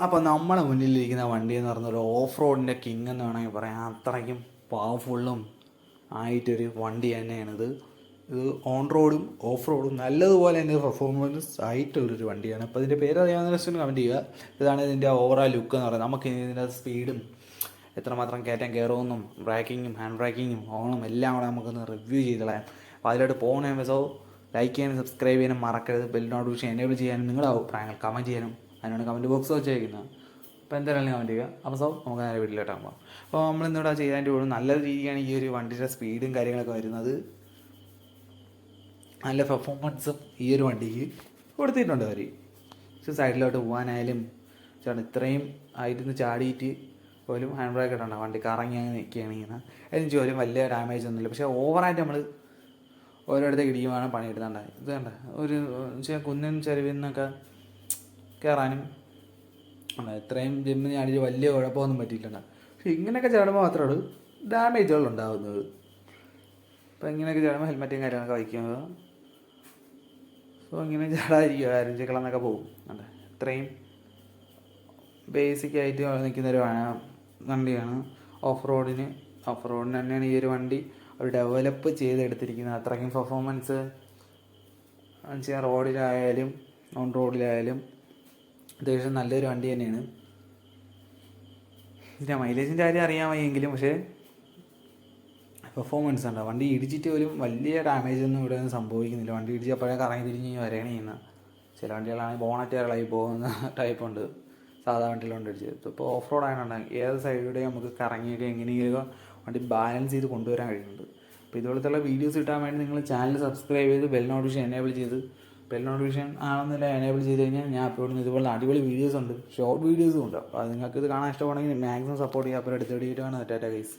അപ്പോൾ നമ്മളെ മുന്നിലിരിക്കുന്ന വണ്ടി എന്ന് പറഞ്ഞ ഒരു ഓഫ് റോഡിന്റെ കിങ് എന്ന് വേണമെങ്കിൽ പറയാം. അത്രയ്ക്കും പവർഫുള്ളും ആയിട്ടൊരു വണ്ടി തന്നെയാണിത് ഇത്. ഓൺ റോഡും ഓഫ് റോഡും നല്ലതുപോലെ തന്നെ പെർഫോമൻസ് ആയിട്ടുള്ളൊരു വണ്ടിയാണ്. അപ്പോൾ ഇതിന്റെ പേര് അറിയാവുന്ന ജസ്റ്റ് കമന്റ് ചെയ്യുക. ഇതാണ് ഇതിന്റെ ഓവറോൾ ലുക്ക് എന്ന് പറയുന്നത്. നമുക്ക് ഇതിന്റെ സ്പീഡും എത്രമാത്രം കയറ്റം കയറുമെന്നും ബ്രേക്കിങ്ങും ഹാൻഡ് ബ്രേക്കിങ്ങും ഓണും എല്ലാം കൂടെ നമുക്കൊന്ന് റിവ്യൂ ചെയ്ത് കളയാം. അപ്പോൾ അതിലോട്ട് പോകണമെന്ന് സോ ലൈക്ക് ചെയ്യാനും സബ്സ്ക്രൈബ് ചെയ്യാനും മറക്കരുത്. ബെൽ നോട്ടിഫിക്കേഷൻ എനേബിൾ ചെയ്യാനും നിങ്ങളുടെ അഭിപ്രായങ്ങൾ കമന്റ് ചെയ്യാനും അതിനാണ് കമന്റ് ബോക്സ് വെച്ചേക്കുന്നത് അപ്പോൾ എന്തായാലും കമന്റ് ചെയ്യുക. അപ്പോൾ സോ നമുക്ക് നേരെ വീട്ടിലോട്ട് പോകാം അപ്പോൾ നമ്മൾ ഇന്നിവിടെ ചെയ്യാൻ പോകുന്നത് നല്ല രീതിയാണ് ഈ ഒരു വണ്ടിയുടെ സ്പീഡും കാര്യങ്ങളൊക്കെ വരുന്നത്. നല്ല പെർഫോമൻസും ഈ ഒരു വണ്ടിക്ക് കൊടുത്തിട്ടുണ്ട് അവർ സൈഡിലോട്ട് പോകാനായാലും ചേട്ടൻ ഇത്രയും ആയിരുന്നു ചാടിയിട്ട് പോലും ഹാൻഡ് ബ്രേക്ക് ഇട്ടുണ്ട് വണ്ടി കറങ്ങി അങ്ങനെ നിൽക്കുകയാണ് ഇങ്ങനെ അതിന് പോലും വലിയ ഡാമേജ് ഒന്നുമില്ല. പക്ഷേ ഓവറായിട്ട് നമ്മൾ ഓരോരുത്തേക്ക് ഇടിയുമാണ് പണിയെടുത്തേണ്ടത് ഇത് വേണ്ട ഒരു കുന്നിൻ ചെരുവിൽ നിന്നൊക്കെ കയറാനും ഇത്രയും ജിമ്മ് ഞാനിത് വലിയ കുഴപ്പമൊന്നും പറ്റിയിട്ടുണ്ട് പക്ഷെ ഇങ്ങനെയൊക്കെ ചാടുമ്പോൾ മാത്രമാണ് ഡാമേജുകൾ ഉണ്ടാകുന്നത് അപ്പോൾ ഇങ്ങനെയൊക്കെ ചാടുമ്പോൾ ഹെൽമെറ്റും കാര്യങ്ങളൊക്കെ വയ്ക്കുന്നത്. സോ ഇങ്ങനെ ചാടാതിരിക്കുക അരഞ്ചിക്കളെന്നൊക്കെ പോകും. അതെ. ഇത്രയും ബേസിക് ആയിട്ട് നിൽക്കുന്ന ഒരു വണ്ടിയാണ്. ഓഫ് റോഡിന് ഓഫ് റോഡിന് തന്നെയാണ് ഈ ഒരു വണ്ടി. അവർ ഡെവലപ്പ് ചെയ്തെടുത്തിരിക്കുന്നത്. അത്രയ്ക്കും പെർഫോമൻസ് വെച്ചാൽ റോഡിലായാലും ഓൺ റോഡിലായാലും അത്യാവശ്യം നല്ലൊരു വണ്ടി തന്നെയാണ്. ഇതിന്റെ മൈലേജിന്റെ കാര്യം അറിയാൻ വയ്യെങ്കിലും പക്ഷേ പെർഫോമൻസ് ഉണ്ട് വണ്ടി ഇടിച്ചിട്ട് പോലും വലിയ ഡാമേജ് ഒന്നും ഇവിടെ ഒന്നും സംഭവിക്കുന്നില്ല. വണ്ടി ഇടിച്ച് അപ്പോഴേ കറങ്ങി തിരിഞ്ഞ് വരേണ ചെയ്യുന്ന ചില വണ്ടികളാണെങ്കിൽ ബോണറ്റ് ഇളകി പോകുന്ന ടൈപ്പ് ഉണ്ട്. സാധാ വണ്ടിയിലുണ്ട് ഇടിച്ചത് ഇപ്പോൾ ഓഫ് റോഡ് ആയതുകൊണ്ട് ഏത് സൈഡിലൂടെ നമുക്ക് കറങ്ങിയൊക്കെ എങ്ങനെയെങ്കിലും വണ്ടി ബാലൻസ് ചെയ്ത് കൊണ്ടുവരാൻ കഴിയുന്നുണ്ട്. അപ്പോൾ ഇതുപോലത്തെ വീഡിയോസ് കിട്ടാൻ വേണ്ടി നിങ്ങൾ ചാനൽ സബ്സ്ക്രൈബ് ചെയ്ത് ബെൽ നോട്ടിഫിക്കേഷൻ എനേബിൾ ചെയ്ത് ബെൽ നോട്ടിഫിക്കേഷൻ ആണെന്നില്ല എനേബിൾ ചെയ്ത് കഴിഞ്ഞാൽ ഞാൻ അപ്ലോഡ് ചെയ്യുന്ന ഇതുപോലെ അടിപൊളി വീഡിയോസ് ഉണ്ട് ഷോർട്ട് വീഡിയോസും ഉണ്ട്. അപ്പോൾ നിങ്ങൾക്ക് ഇത് കാണാൻ ഇഷ്ടമാണെങ്കിൽ മാക്സിമം സപ്പോർട്ട് ചെയ്യുക അപ്പോൾ അടുത്ത വീഡിയോ ആണ് ടാറ്റ ഗൈസ്